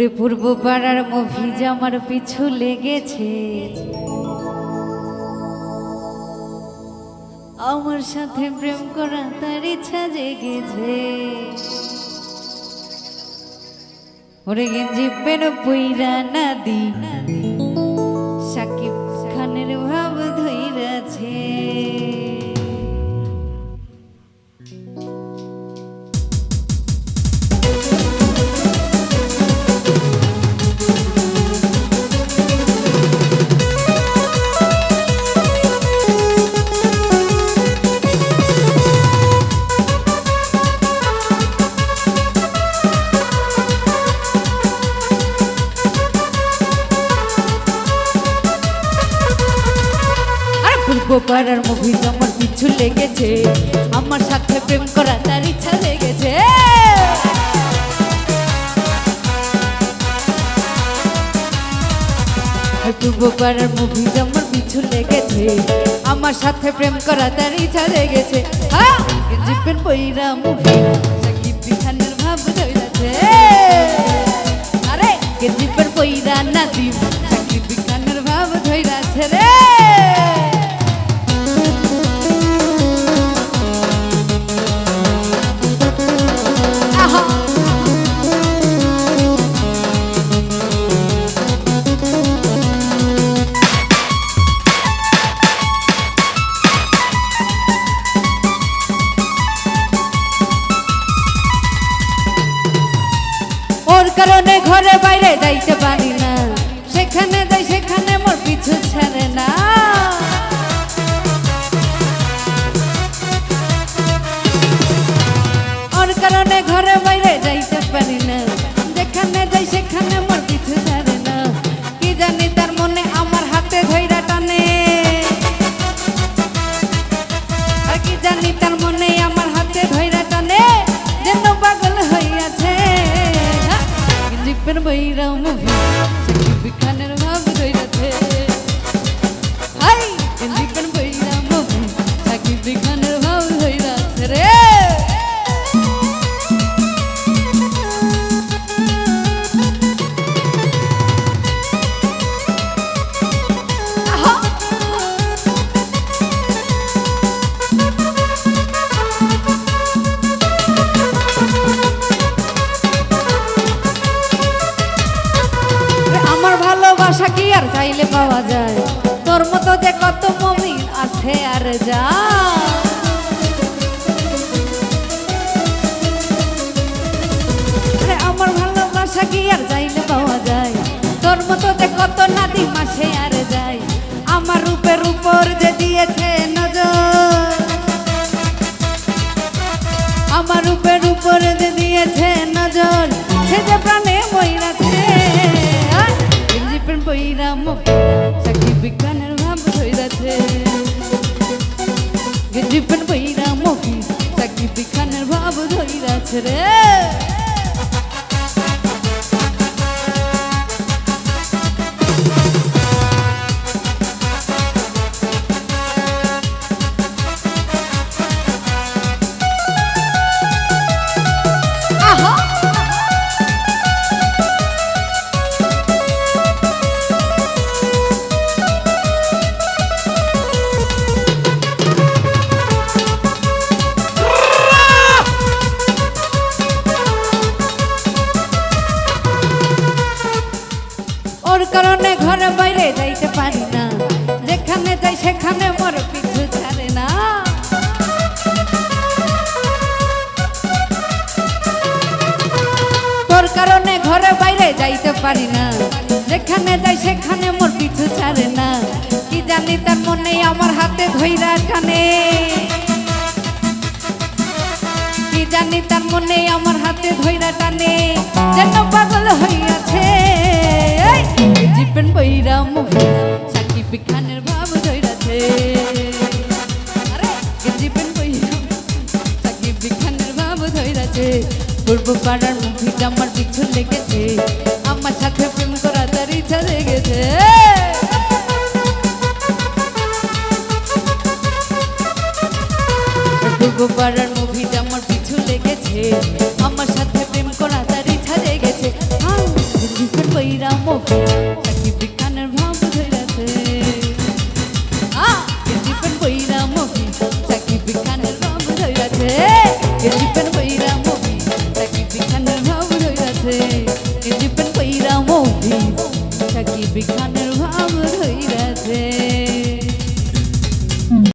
ওরে পূর্ব পাড়ার মুভি আমার পিছু লেগেছে। আমার সাথে প্রেম করা তার ইচ্ছা জেগেছে। ওরে গেঞ্জি পেন পইরা নাদি, সাকিব খানের ভাব ধইরাছে। পাড়ার মুভি আমার পিছু লেগেছে। আমার সাথে প্রেম করা তার ইচ্ছা লেগেছে। পূর্ব পাড়ার মুভি আমার পিছু লেগেছে। আমার সাথে প্রেম করা তার ইচ্ছা লেগেছে। জিপেন বইরা মুভি সাকিব খানের ভাব ধরেছে আরে জিপেন বইরা নাদিম কারণে জিপের বইরা মুভি সাকিব খানের ভাব ধৈরাছে ভালোবাসা কি আর চাইলে পাওয়া যায়? তোর মতো যে কত মমিন আছে আর যা। আমার ভালোবাসা কি আর চাইলে পাওয়া যায়? তোর মতো যে কত নাদি মাসে আর যায়। আমার রূপের উপর যে দিয়েছে প্রেম সখী বিজ্ঞানের ভাব ধইরাছে গেজিপেন পইরা মুখি সাকি বিজ্ঞানের ভাব ধইরাছে রে। ওর কারণে ঘরে বাইরে যাইতে পারি না। যেখানে যাই সেখানে মোর পিছু ছাড়ে না। তোর কারণে ঘরে বাইরে যাইতে পারি না। যেখানে যাই সেখানে মোর পিছু ছাড়ে না। কি জানি তার মনে আমার হাতে ধইরা টানে। জানি তার মনে আমার হাতে ধইরা টানে। যেন পাগল হইয়াছে। সৈরাছে পূর্ব পাড়ার মুভিটা আমার পিছন লেগেছে। আমার সাথে প্রেম করা তার ইচ্ছা লেগেছে পূর্ব পাড়ার মুভিটা আমার পিছু লেগেছে। আমার সাথে প্রেম করা তার ইচ্ছা লেগেছে বৈরাম সাকিব ভাব জিপেন